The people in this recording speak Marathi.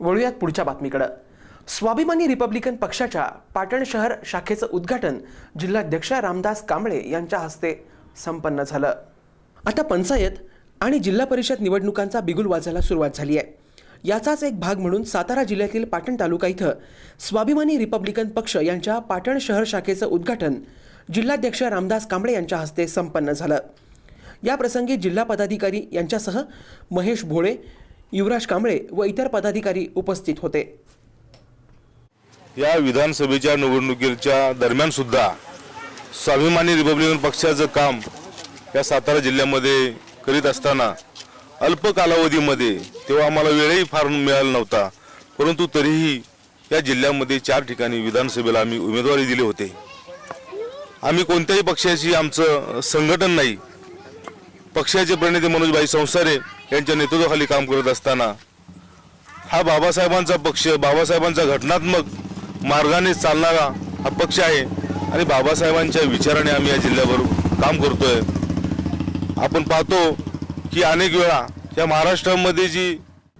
वळूयात पुढच्या बातमीकडं. स्वाभिमानी रिपब्लिकन पक्षाच्या पाटण शहर शाखेचं उद्घाटन जिल्हाध्यक्ष रामदास कांबळे यांच्या हस्ते संपन्न झालं. आता पंचायत आणि जिल्हा परिषद निवडणुकांचा बिगुल वाजायला सुरुवात झाली आहे. याचाच एक भाग म्हणून सातारा जिल्ह्यातील पाटण तालुका इथं स्वाभिमानी रिपब्लिकन पक्ष यांच्या पाटण शहर शाखेचं उद्घाटन जिल्हाध्यक्ष रामदास कांबळे यांच्या हस्ते संपन्न झालं. या प्रसंगी जिल्हा पदाधिकारी यांच्यासह महेश भोळे युवराज कांबळे व इतर पदाधिकारी उपस्थित होते. या विधानसभेच्या निवडणुकीच्या दरम्यान सुद्धा स्वाभिमानी रिपब्लिकन पक्षाचं काम या सातारा जिल्ह्यामध्ये करीत असताना अल्प कालावधीमध्ये तेव्हा आम्हाला वेळही फार मिळाला नव्हता. परंतु तरीही या जिल्ह्यामध्ये चार ठिकाणी विधानसभेला आम्ही उमेदवारी दिले होते. आम्ही कोणत्याही पक्षाशी आमचं संघटन नाही. पक्षाचे प्रणेते मनोजभाई संसारे यांच्या नेतृत्वाखाली काम करत असताना हा बाबासाहेबांचा पक्ष बाबासाहेबांचा घटनात्मक मार्गाने चालणारा हा पक्ष आहे. आणि बाबासाहेबांच्या विचाराने आम्ही या जिल्ह्यावर काम करतोय. आपण पाहतो की अनेक वेळा या महाराष्ट्रामध्ये जी